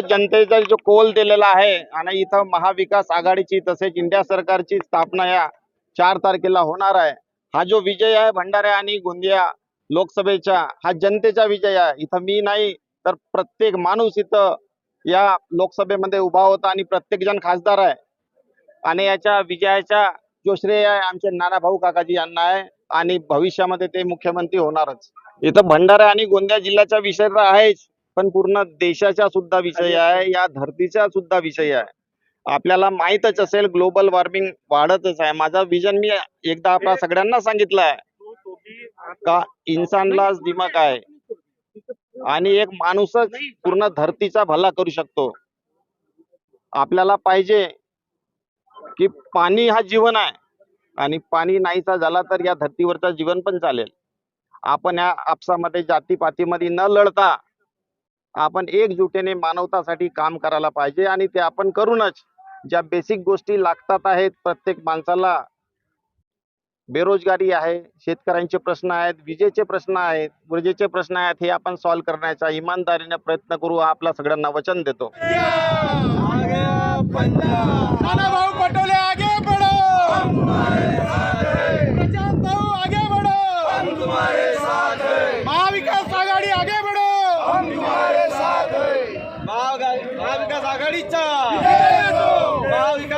जनतेचा जो कोल दिलेला आहे आणि इथं महाविकास आघाडीची तसेच इंडिया सरकारची स्थापना या चार तारखेला होणार आहे. हा जो विजय आहे भंडारा आणि गोंदिया लोकसभेचा हा जनतेचा विजय आहे. इथं मी नाही तर प्रत्येक माणूस इथं या लोकसभेमध्ये उभा होता आणि प्रत्येक जण खासदार आहे. आणि याच्या विजयाचा जो श्रेय आहे आमचे नाना भाऊ काकाजी यांना आहे आणि भविष्यामध्ये ते मुख्यमंत्री होणारच. इथं भंडारा आणि गोंदिया जिल्ह्याचा विषय तर आहेच. पण पूर्ण देशाचा सुद्धा विषय आहे या धरतीचा सुद्धा विषय आहे. आपल्याला माहीतच असेल ग्लोबल वॉर्मिंग वाढतच आहे. माझा विजन मी एकदा आपल्या सगळ्यांना सांगितलं आहे. का इन्सानलाच दिमाग आहे. आणि एक माणूसच पूर्ण धरतीचा भला करू शकतो. आपल्याला पाहिजे की पाणी हा जीवन आहे. आणि पाणी नाहीचा झाला तर या धर्तीवरचा जीवन पण चालेल. आपण या आपसामध्ये जातीपातीमध्ये न लढता आपण एकजुटीने मानवतासाठी काम करायला पाहिजे आणि ते आपण करूनच ज्या बेसिक गोष्टी लागतात आहेत प्रत्येक माणसाला बेरोजगारी आहे शेतकऱ्यांचे प्रश्न आहेत विजेचे प्रश्न आहेत ऊर्जेचे प्रश्न आहेत हे आपण सॉल्व्ह करण्याचा इमानदारीने प्रयत्न करू हा आपला सगळ्यांना वचन देतो. नाना भाऊ पटोले आगे बढ़ो! प्रशांत भाऊ आगे बढ़ो महाविकास आघाडी आगे बढ़ो! महाविकास आघाडीचा. महाविकास